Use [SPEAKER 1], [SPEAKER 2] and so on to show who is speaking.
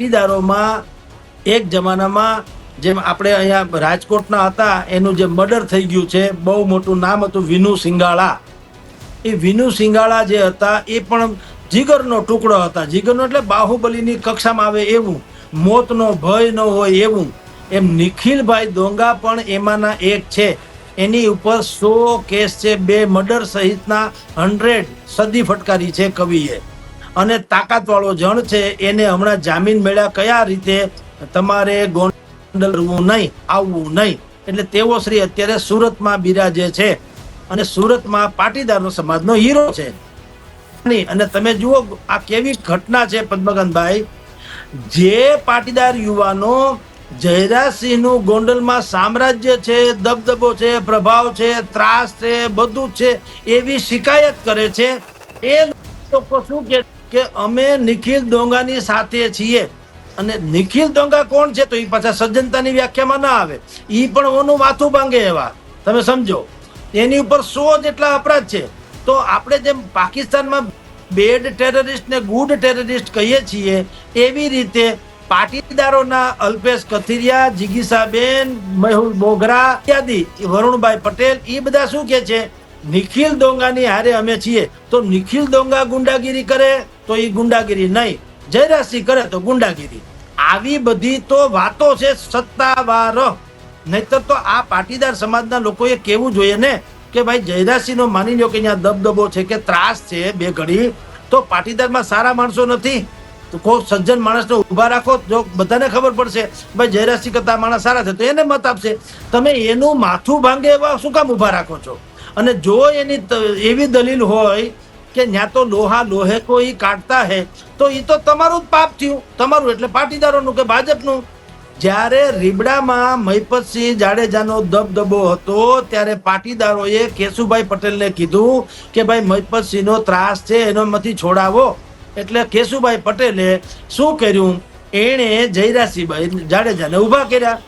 [SPEAKER 1] પાટીદારોમાં એક જમાનામાં જેમ આપણે અહીંયા રાજકોટના હતા, એનું જે મર્ડર થઈ ગયું છે, બહુ મોટું નામ હતું વિનુ સિંગાળા. એ વિનુ સિંગાળા જે હતા, એ પણ જીગરનો ટુકડો હતા. જીગરનો એટલે બાહુબલીની કક્ષામાં આવે એવું. મોતનો ભય ન હોય એવું. એમ નિખિલભાઈ દોંગા પણ એમાંના એક છે. એની ઉપર સો કેસ છે, બે મર્ડર સહિતના હંડ્રેડ સદી ફટકારી છે કવિએ. અને તાકાતવાળો જણ છે, એને હમણાં જામીન મળ્યા કયા રીતે? તમારે ગોંડલ નહીં, આવવું નહીં. એટલે તેઓ શ્રી અત્યારે સુરતમાં બિરાજે છે અને સુરતમાં પાટીદાર સમાજનો હીરો છે. અને તમે જુઓ, આ કેવી ઘટના છે પદ્મકાંતભાઈ. જે પાટીદાર યુવાનો જયરાજસિંહનું ગોંડલમાં સામ્રાજ્ય છે, દબદબો છે, પ્રભાવ છે, ત્રાસ છે, બધું છે, એવી શિકાયત કરે છે, એ લોકો શું કે કે અમે નિખિલ ડોંગાની સાથે છીએ. અને નિખિલ ડોંગા કોણ છે તો એ પાછા સજ્જનતાની વ્યાખ્યામાં ના આવે. એ પણ ઓનું માથું ભાંગે એવા. તમે સમજો. એની ઉપર સો જેટલા અપરાધ છે. તો આપણે જેમ પાકિસ્તાનમાં બેડ ટેરરિસ્ટ ને ગુડ ટેરરિસ્ટ કહીએ છીએ, એવી રીતે પાટીદારોના અલ્પેશ કથિરિયા, જિગીસાબેન, મેહુલ બોગરા ઇત્યાદિ વરુણભાઈ પટેલ એ બધા શું કે છે? નિખિલ ડોંગાની હારે અમે છીએ. તો નિખિલ ડોંગા ગુંડાગીરી કરે? તો એ ગુંડાગીરી નહીં. જયરાજસિંહ કરે તો ગુંડાગીરી. આવી બધી તો વાતો છે સત્તાવાર. નહીતર તો આ પાટીદાર સમાજના લોકોએ કેવું જોઈએ ને? કે ભાઈ જયરાજસિંહનો માની લો કે અહીંયા દબદબો છે કે ત્રાસ છે બે ઘડી, તો પાટીદારમાં સારા માણસો નથી. તો કોઈ સજ્જન માણસને ઊભા રાખો, જો બધાને ખબર પડશે, ભાઈ જયરાજસિંહ કરતા માણસ સારા છે. તો એને મત આપશે. તમે એનું માથું ભાંગે એવા શું કામ ઊભા રાખો છો? અને જો એની એવી દલીલ હોય કે ત્યાં તો લોહા લોહે કોઈ કાઢતા હે, તો એ તો તમારું જ પાપ થયું. તમારું એટલે પાટીદારોનું કે ભાજપનું? જ્યારે રીબડામાં મહિપતસિંહ જાડેજાનો દબદબો હતો, ત્યારે પાટીદારોએ કેશુભાઈ પટેલને કીધું કે ભાઈ મહિપતસિંહનો ત્રાસ છે એનોમાંથી છોડાવો. એટલે કેશુભાઈ પટેલે શું કર્યું? એણે જયરાસિંહભાઈ જાડેજાને ઊભા કર્યા.